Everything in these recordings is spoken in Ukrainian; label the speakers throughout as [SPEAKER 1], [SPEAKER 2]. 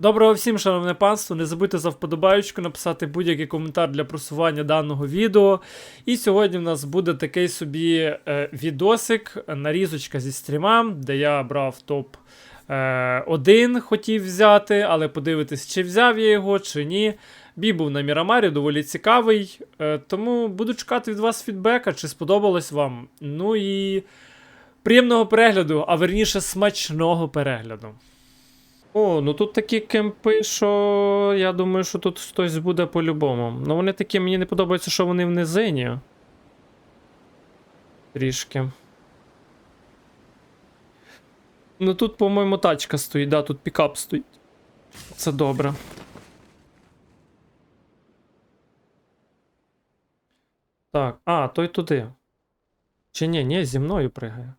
[SPEAKER 1] Доброго всім, шановне панство. Не забудьте за вподобаючку написати будь-який коментар для просування даного відео. І сьогодні в нас буде такий собі е, відосик, нарізочка зі стріма, де я брав топ е, 1 хотів взяти, але подивитись, чи взяв я його, чи ні. Бій був на Мірамарі, доволі цікавий. Е, тому буду чекати від вас фідбека, чи сподобалось вам. Ну і приємного перегляду, а верніше смачного перегляду. О, ну тут такі кемпи, що я думаю, що тут хтось буде по-любому. Ну вони такі, мені не подобається, що вони в низині. Трішки. Ну тут, по-моєму, тачка стоїть, да, тут пікап стоїть. Це добре. Так, а, той туди. Чи ні, ні, зі мною пригає.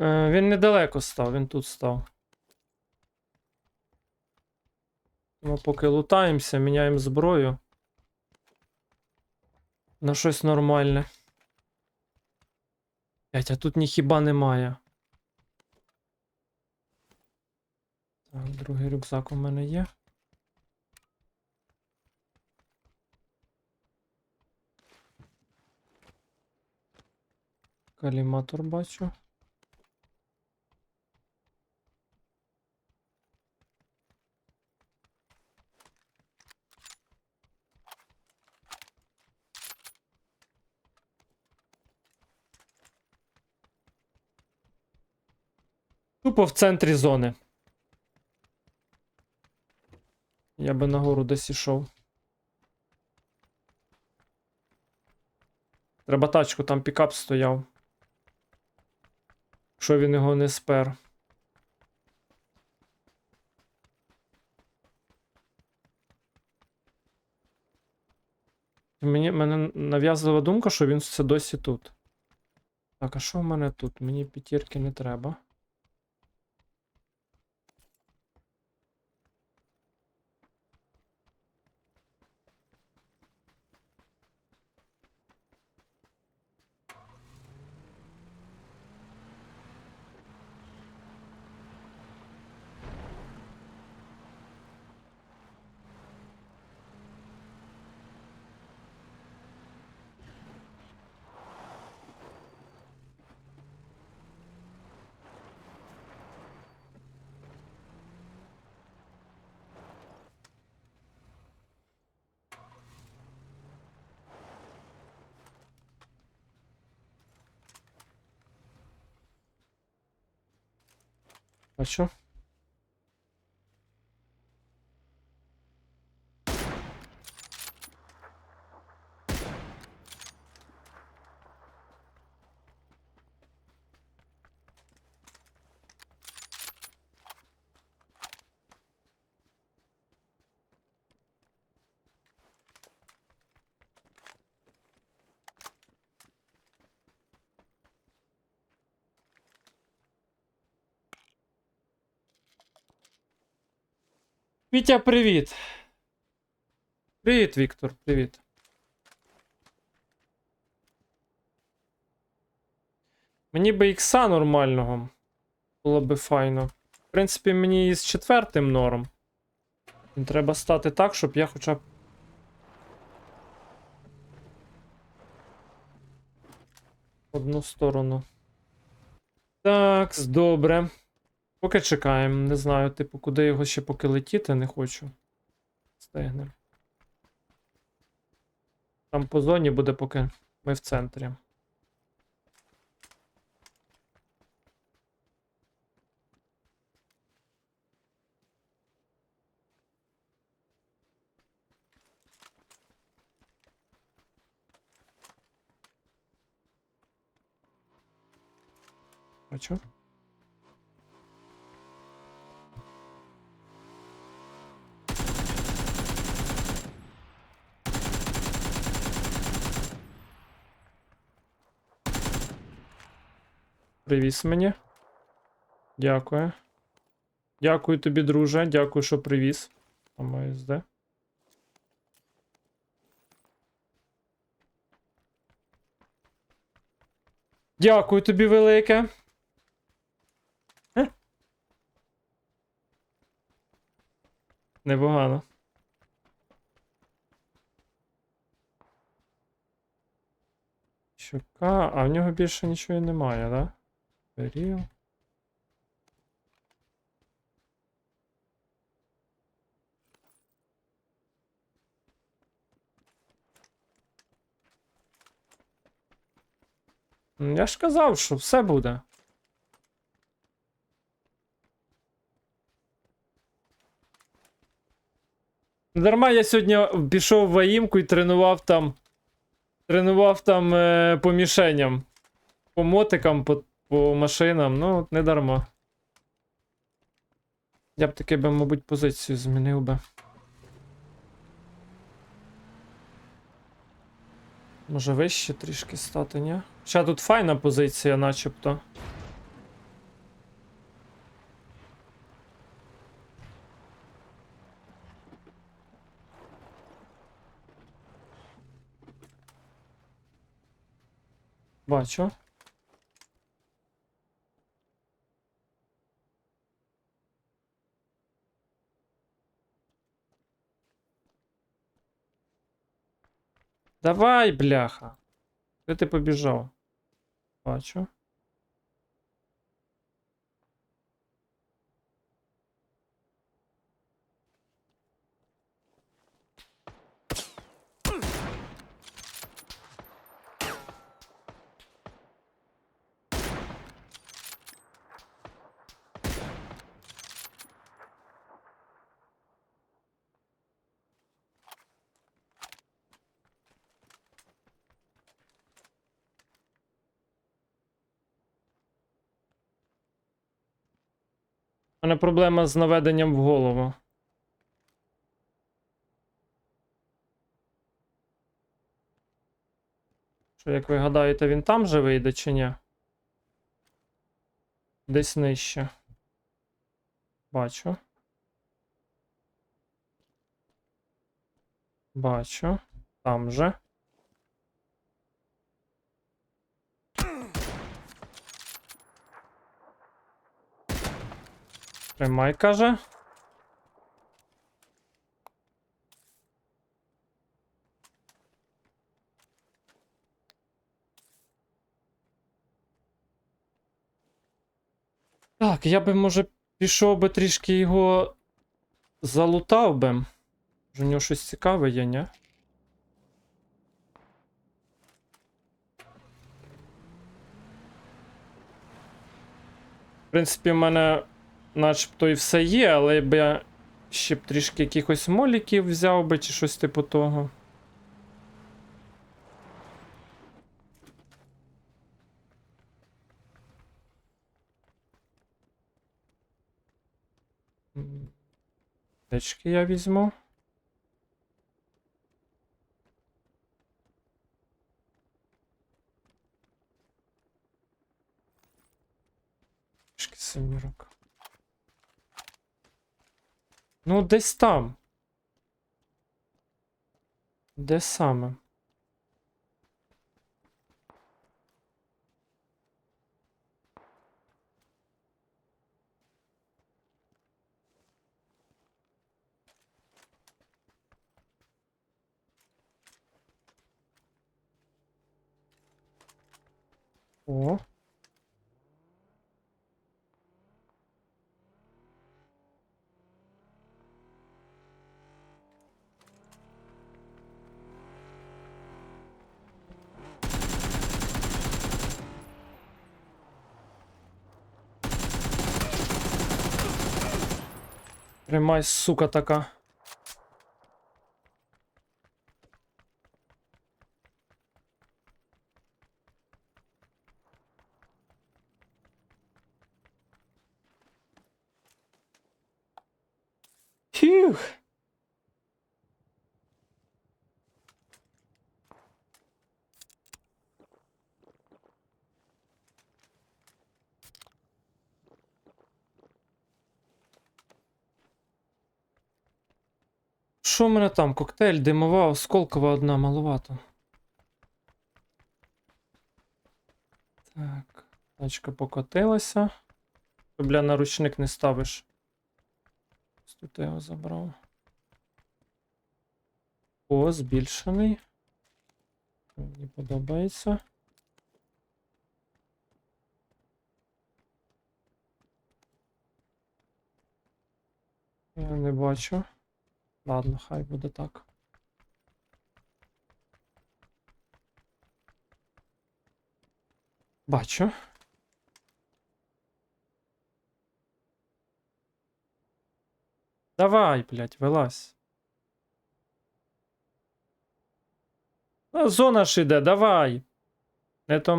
[SPEAKER 1] Е, він недалеко став, він тут став. Ми поки лутаємося, міняємо зброю. На щось нормальне. Блять, а тут ніхіба немає. Так, другий рюкзак у мене є. Каліматор бачу. Тупо в центрі зони. Я би нагору десь ішов. Треба тачку, там пікап стояв. Якщо він його не спер. Мені мене нав'язлива думка, що він все досі тут. Так, а що в мене тут? Мені п'ятірки не треба. А що? Вітя, привіт. Привіт, Віктор, привіт. Мені би ікса нормального. Було би файно. В принципі, мені із четвертим норм. Треба стати так, щоб я хоча б. Одну сторону. Так, добре. Поки чекаємо, не знаю, типу, куди його ще поки летіти, не хочу. Стигне. Там по зоні буде, поки ми в центрі. Бачу. Привіз мені. Дякую. Дякую тобі, друже. Дякую, що привіз. Там ОСД. Дякую тобі велике. Е? Непогано. Щука, а в нього більше нічого немає, да? Періл. Я ж казав, що все буде. Дарма я сьогодні пішов в Аїмку і тренував там. Тренував там е, по мішеням. По мотикам, по, по машинам. Ну, не дарма. Я б таки би, мабуть, позицію змінив би. Може вище трішки стати, ні? Ще тут файна позиція, начебто. Бачу. Давай, бляха. Де ти побіжав? Бачу. У мене проблема з наведенням в голову. Що, як ви гадаєте, він там же вийде чи ні? Десь нижче. Бачу. Бачу. Там же. Тримай, каже. Так, я би, може, пішов би трішки його залутав би. У нього щось цікаве є, ні? В принципі, в мене начебто і все є, але б я ще б трішки якихось моліків взяв би чи щось типу того. Течки я візьму. Трішки семірок. Ну, десь там. Де саме? О. Тримай, сука така. Що в мене там? Коктейль, димова, осколкова одна, маловато. Так, тачка покотилася. Ти, Бля, на ручник не ставиш. Тут я його забрав. О, збільшений. Мені подобається. Я не бачу. Ладно, хай буде так. Бачу. Давай, блядь, вилазь. А, зона ж іде, давай. Не то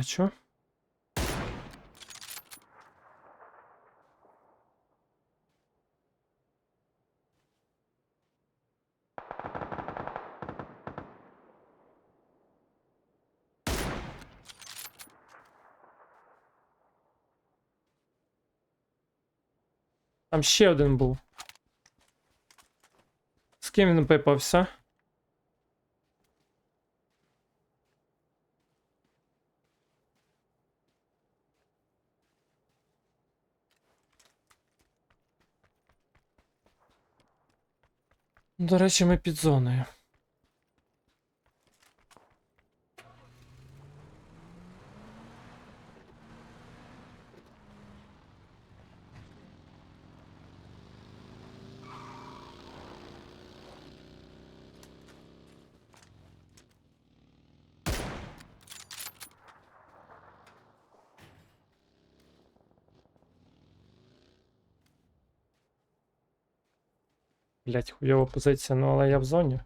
[SPEAKER 1] ми. Бачу. Там ще один був. З ким він пипався? До речі, ми під зоною. Блять, хуйова позиція, ну але я в зоні.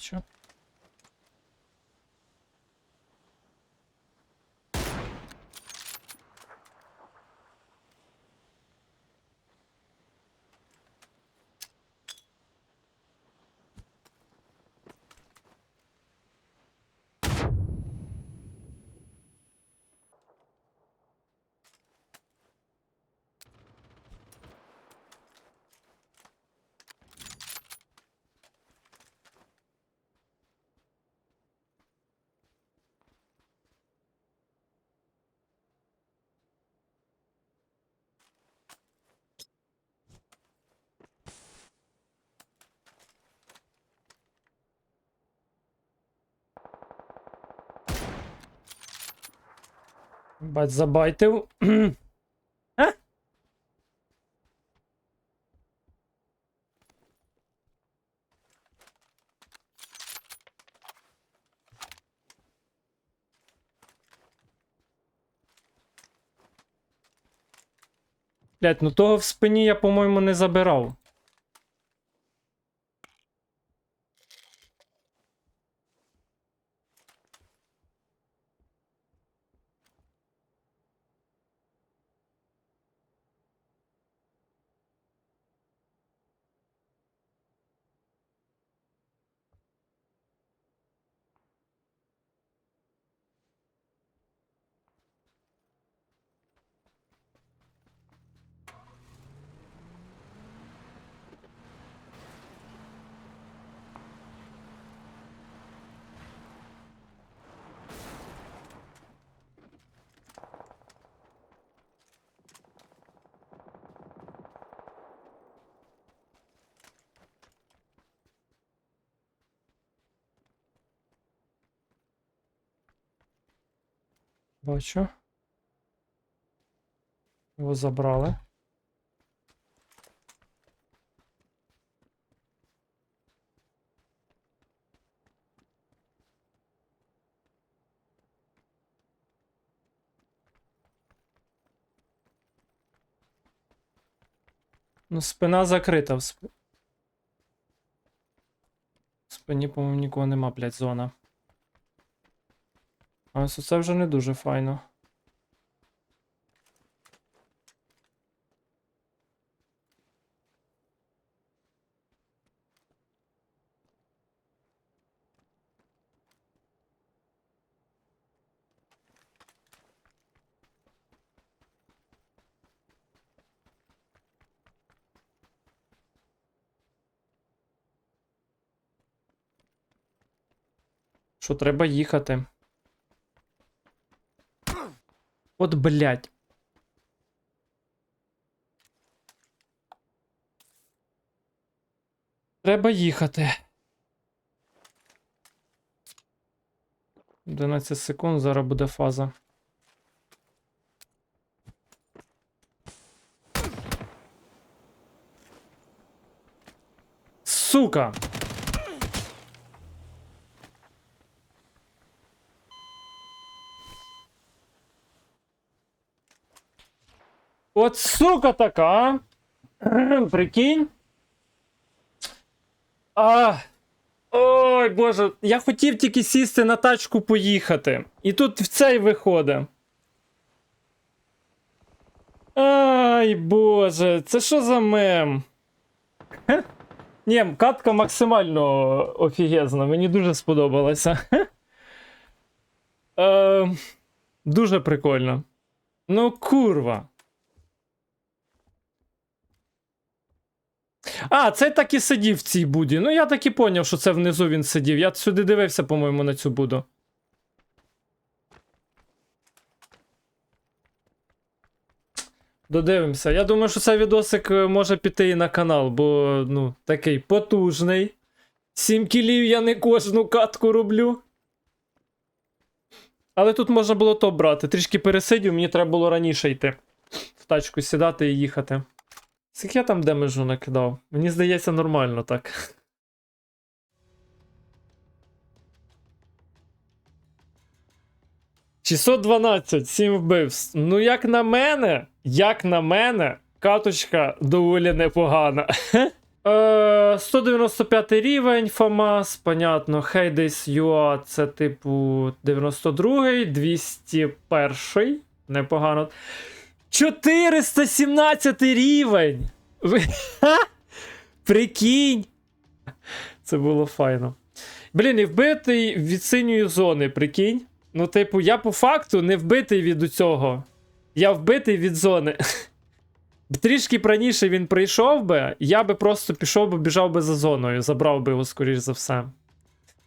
[SPEAKER 1] Бачу. Бать, забайтив. а? Блять, ну того в спині я, по-моєму, не забирав. Бачу. Його забрали. Ну, спина закрита. В, сп... спині, по-моєму, нікого нема, блядь, зона. А це вже не дуже файно. Що треба їхати. От блядь. Треба їхати. 11 секунд, зараз буде фаза. Сука! От сука така. Прикинь. А. Ой, боже, я хотів тільки сісти на тачку поїхати. І тут в цей виходить. Ай, боже, це що за мем? Ні, катка максимально офігезна, мені дуже сподобалася. Е, дуже прикольно. Ну, курва. А, це так і сидів в цій буді. Ну, я так і поняв, що це внизу він сидів. Я сюди дивився, по-моєму, на цю буду. Додивимося. Я думаю, що цей відосик е, може піти і на канал, бо ну, такий потужний. 7 кілів я не кожну катку роблю. Але тут можна було то брати. Трішки пересидів, мені треба було раніше йти. В тачку сідати і їхати. Скільки я там демеджу накидав? Мені здається, нормально так. «612, 7 вбивств. Ну, як на мене, як на мене, каточка доволі непогана. Е, 195 рівень ФАМАС, понятно. Hades UA це типу 92, 201. Непогано. 417 рівень! Прикинь! Це було файно. Блін, і вбитий від синьої зони, прикинь. Ну, типу, я по факту не вбитий від цього. Я вбитий від зони. Трішки раніше він прийшов би, я би просто пішов би, біжав би за зоною, забрав би його, скоріш за все.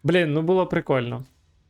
[SPEAKER 1] Блін, ну було прикольно.